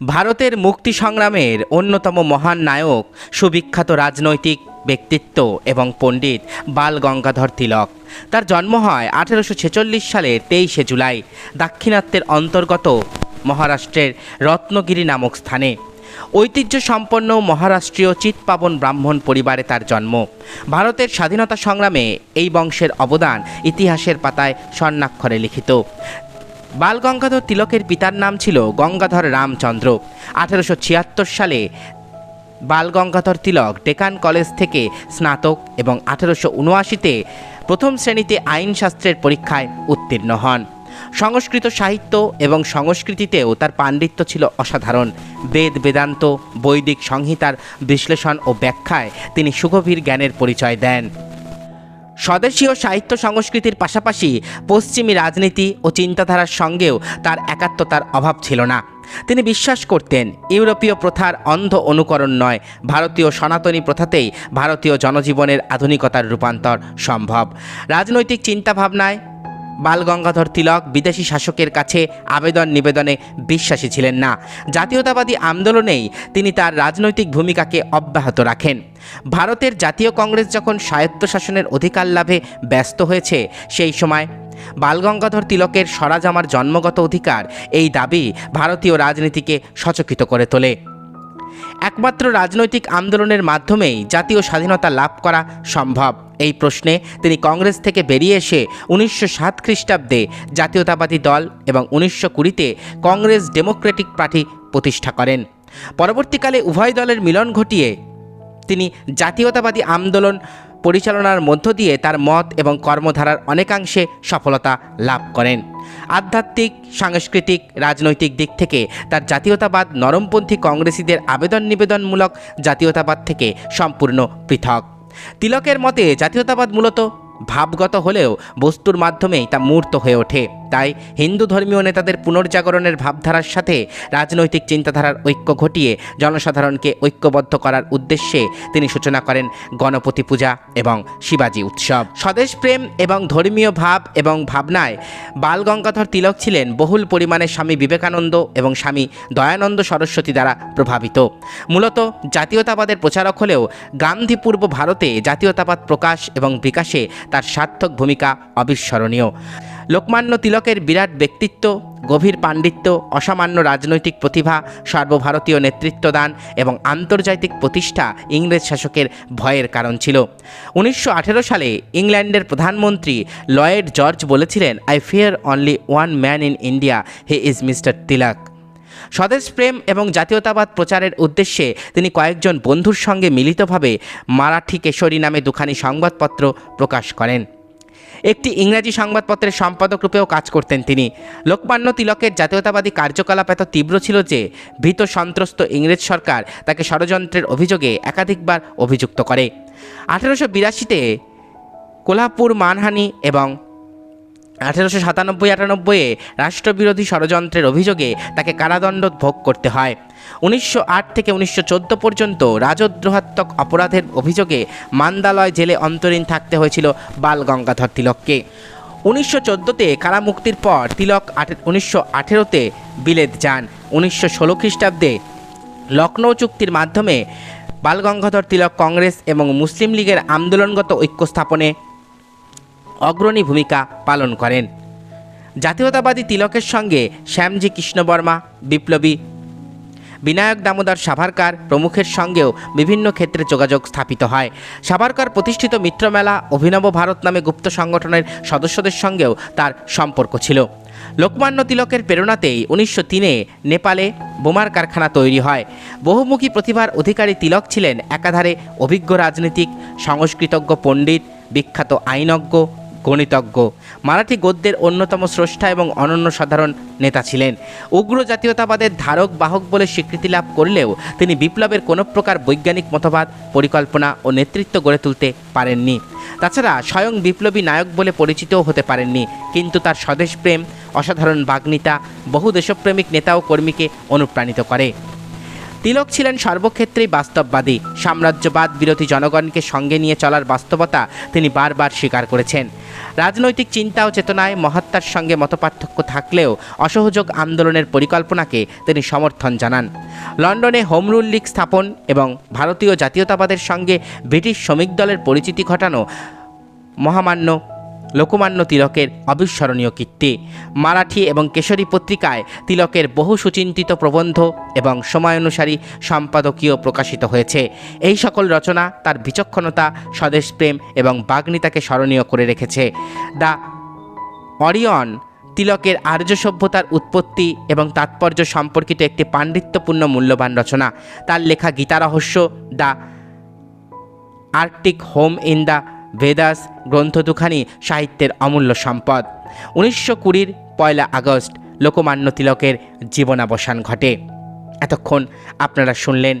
ভারতের মুক্তি সংগ্রামের অন্যতম মহান নায়ক, সুবিখ্যাত রাজনৈতিক ব্যক্তিত্ব এবং পণ্ডিত বাল গঙ্গাধর তিলক। তার জন্ম হয় আঠেরোশো ছেচল্লিশ সালের তেইশে জুলাই, দাক্ষিণাত্যের অন্তর্গত মহারাষ্ট্রের রত্নগিরি নামক স্থানে। ঐতিহ্য সম্পন্ন মহারাষ্ট্রীয় চিৎপাবন ব্রাহ্মণ পরিবারে তার জন্ম। ভারতের স্বাধীনতা সংগ্রামে এই বংশের অবদান ইতিহাসের পাতায় স্বর্ণাক্ষরে লিখিত। বাল গঙ্গাধর তিলকের পিতার নাম ছিল গঙ্গাধর রামচন্দ্র। আঠেরোশো ছিয়াত্তর সালে বাল গঙ্গাধর তিলক ডেকান কলেজ থেকে স্নাতক এবং আঠেরোশো উনআশিতে প্রথম শ্রেণীতে আইনশাস্ত্রের পরীক্ষায় উত্তীর্ণ হন। সংস্কৃত সাহিত্য এবং সংস্কৃতিতেও তার পাণ্ডিত্য ছিল অসাধারণ। বেদ বেদান্ত, বৈদিক সংহিতার বিশ্লেষণ ও ব্যাখ্যায় তিনি সুগভীর জ্ঞানের পরিচয় দেন। স্বদেশীয় সাহিত্য সংস্কৃতির পাশাপাশি পশ্চিমী রাজনীতি ও চিন্তাধারার সঙ্গেও তার একাত্মতার অভাব ছিল না। তিনি বিশ্বাস করতেন, ইউরোপীয় প্রথার অন্ধ অনুকরণ নয়, ভারতীয় সনাতনী প্রথাতেই ভারতীয় জনজীবনের আধুনিকতার রূপান্তর সম্ভব। রাজনৈতিক চিন্তাভাবনায় বাল গঙ্গাধর তিলক বিদেশি শাসকের কাছে আবেদন নিবেদনে বিশ্বাসী ছিলেন না। জাতীয়তাবাদী আন্দোলনেই তিনি তার রাজনৈতিক ভূমিকাকে অব্যাহত রাখেন। ভারতের জাতীয় কংগ্রেস যখন স্বায়ত্তশাসনের অধিকার লাভে ব্যস্ত হয়েছে, সেই সময় বালগঙ্গাধর তিলকের স্বরাজ আমার জন্মগত অধিকার এই দাবি ভারতীয় রাজনীতিকে সচকিত করে তোলে। একমাত্র রাজনৈতিক আন্দোলনের মাধ্যমেই জাতীয় স্বাধীনতা লাভ করা সম্ভব। এই প্রশ্নে তিনি কংগ্রেস থেকে বেরিয়ে এসে উনিশশো সাত খ্রিস্টাব্দে জাতীয়তাবাদী দল এবং উনিশশো কুড়িতে কংগ্রেস ডেমোক্রেটিক পার্টি প্রতিষ্ঠা করেন। পরবর্তীকালে উভয় দলের মিলন ঘটিয়ে তিনি জাতীয়তাবাদী আন্দোলন পরিচালনার মধ্য দিয়ে তার মত এবং কর্মধারার অনেকাংশে সফলতা লাভ করেন। আধ্যাত্মিক, সাংস্কৃতিক, রাজনৈতিক দিক থেকে তার জাতীয়তাবাদ নরমপন্থী কংগ্রেসীদের আবেদন নিবেদনমূলক জাতীয়তাবাদ থেকে সম্পূর্ণ পৃথক। তিলকের মতে জাতীয়তাবাদ মূলত ভাবগত হলেও বস্তুর মাধ্যমেই তা মূর্ত হয়ে ওঠে। তাই হিন্দু ধর্মীয় নেতাদের পুনর্জাগরণের ভাবধারার সাথে রাজনৈতিক চিন্তাধারার ঐক্য ঘটিয়ে জনসাধারণকে ঐক্যবদ্ধ করার উদ্দেশ্যে তিনি সূচনা করেন গণপতি পূজা এবং শিবাজী উৎসব। স্বদেশ প্রেম এবং ধর্মীয় ভাব এবং ভাবনায় বাল গঙ্গাধর তিলক ছিলেন বহুল পরিমাণে স্বামী বিবেকানন্দ এবং স্বামী দয়ানন্দ সরস্বতী দ্বারা প্রভাবিত। মূলত জাতীয়তাবাদের প্রচারক হলেও গান্ধী পূর্ব ভারতে জাতীয়তাবাদ প্রকাশ এবং বিকাশে তার সার্থক ভূমিকা অবিস্মরণীয়। লোকমান্য তিলকের বিরাট ব্যক্তিত্ব, গভীর পাণ্ডিত্য, অসামান্য রাজনৈতিক প্রতিভা, সর্বভারতীয় নেতৃত্বদান এবং আন্তর্জাতিক প্রতিষ্ঠা ইংরেজ শাসকের ভয়ের কারণ ছিল। উনিশশো আঠেরো সালে ইংল্যান্ডের প্রধানমন্ত্রী লয়েড জর্জ বলেছিলেন I fear only one man in India he is mister Tilak. স্বদেশ প্রেম এবং জাতীয়তাবাদ প্রচারের উদ্দেশ্যে তিনি কয়েকজন বন্ধুর সঙ্গে মিলিতভাবে মারাঠি কেশরী নামে দুখানি সংবাদপত্র প্রকাশ করেন। একটি ইংরাজি সংবাদপত্রের সম্পাদক রূপেও কাজ করতেন তিনি। লোকমান্য তিলকের জাতীয়তাবাদী কার্যকলাপ এত তীব্র ছিল যে, ভীত সন্ত্রস্ত ইংরেজ সরকার তাকে ষড়যন্ত্রের অভিযোগে একাধিকবার অভিযুক্ত করে। আঠেরোশো বিরাশিতে কোলাপুর, মানহানি এবং আঠেরোশো সাতানব্বই আটানব্বইয়ে রাষ্ট্রবিরোধী ষড়যন্ত্রের অভিযোগে তাকে কারাদণ্ড ভোগ করতে হয়। উনিশশো আট থেকে উনিশশো চোদ্দ পর্যন্ত রাজদ্রোহাত্মক অপরাধের অভিযোগে মান্দালয় জেলে অন্তরীণ থাকতে হয়েছিল বাল গঙ্গাধর তিলককে। উনিশশো চোদ্দোতে কারামুক্তির পর তিলক উনিশশো আঠেরোতে বিলেত যান। উনিশশো ষোলো খ্রিস্টাব্দে লখনৌ চুক্তির মাধ্যমে বালগঙ্গাধর তিলক কংগ্রেস এবং মুসলিম লীগের আন্দোলনগত ঐক্য স্থাপনে অগ্রণী ভূমিকা পালন করেন। জাতীয়তাবাদী তিলকের সঙ্গে শ্যামজি কৃষ্ণবর্মা, বিপ্লবী বিনায়ক দামোদর সাভারকার প্রমুখের সঙ্গেও বিভিন্ন ক্ষেত্রে যোগাযোগ স্থাপিত হয়। সাভারকার প্রতিষ্ঠিত মিত্রমেলা অভিনব ভারত নামে গুপ্ত সংগঠনের সদস্যদের সঙ্গেও তার সম্পর্ক ছিল। লোকমান্য তিলকের প্রেরণাতেই উনিশশো তিনে নেপালে বোমার কারখানা তৈরি হয়। বহুমুখী প্রতিভার অধিকারী তিলক ছিলেন একাধারে অভিজ্ঞ রাজনীতিক, সংস্কৃতজ্ঞ পণ্ডিত, বিখ্যাত আইনজ্ঞ গণিতজ্ঞ। মারাঠি গদ্যের অন্যতম স্রষ্টা এবং অনন্য সাধারণ নেতা ছিলেন। উগ্র জাতীয়তাবাদের ধারক বাহক বলে স্বীকৃতি লাভ করলেও তিনি বিপ্লবের কোনো প্রকার বৈজ্ঞানিক মতবাদ, পরিকল্পনা ও নেতৃত্ব গড়ে তুলতে পারেননি। তাছাড়া স্বয়ং বিপ্লবী নায়ক বলে পরিচিতও হতে পারেননি। কিন্তু তার স্বদেশপ্রেম অসাধারণ বাগ্নিতা বহু দেশপ্রেমিক নেতা ও কর্মীকে অনুপ্রাণিত করে। তিলক ছিলেন সর্বক্ষেত্রেই বাস্তববাদী। সাম্রাজ্যবাদ বিরোধী জনগণকে সঙ্গে নিয়ে চলার বাস্তবতা তিনি বারবার স্বীকার করেছেন। রাজনৈতিক চিন্তা ও চেতনায় মহাত্মার সঙ্গে মতপার্থক্য থাকলেও অসহযোগ আন্দোলনের পরিকল্পনাকে তিনি সমর্থন জানান। লন্ডনে হোম রুল লীগ স্থাপন এবং ভারতীয় জাতীয়তাবাদের সঙ্গে ব্রিটিশ শ্রমিক দলের পরিচিতি ঘটানো মহামান্য লোকমান্য তিলকের অবিস্মরণীয় কীর্তি। মারাঠি এবং কেশরী পত্রিকায় তিলকের বহু সুচিন্তিত প্রবন্ধ এবং সময়ানুসারী সম্পাদকীয় প্রকাশিত হয়েছে। এই সকল রচনা তার বিচক্ষণতা স্বদেশপ্রেম এবং বাগ্নিতাকে স্মরণীয় করে রেখেছে। দ্য অরিয়ন তিলকের আর্য সভ্যতার উৎপত্তি এবং তাৎপর্য সম্পর্কিত একটি পাণ্ডিত্যপূর্ণ মূল্যবান রচনা। তার লেখা Gita Rahasya, the Arctic home in the Vedas গ্রন্থ দুখানি সাহিত্যের অমূল্য সম্পদ। উনিশশো কুড়ির পয়লা আগস্ট লোকমান্য তিলকের জীবনাবসান ঘটে। এতক্ষণ আপনারা শুনলেন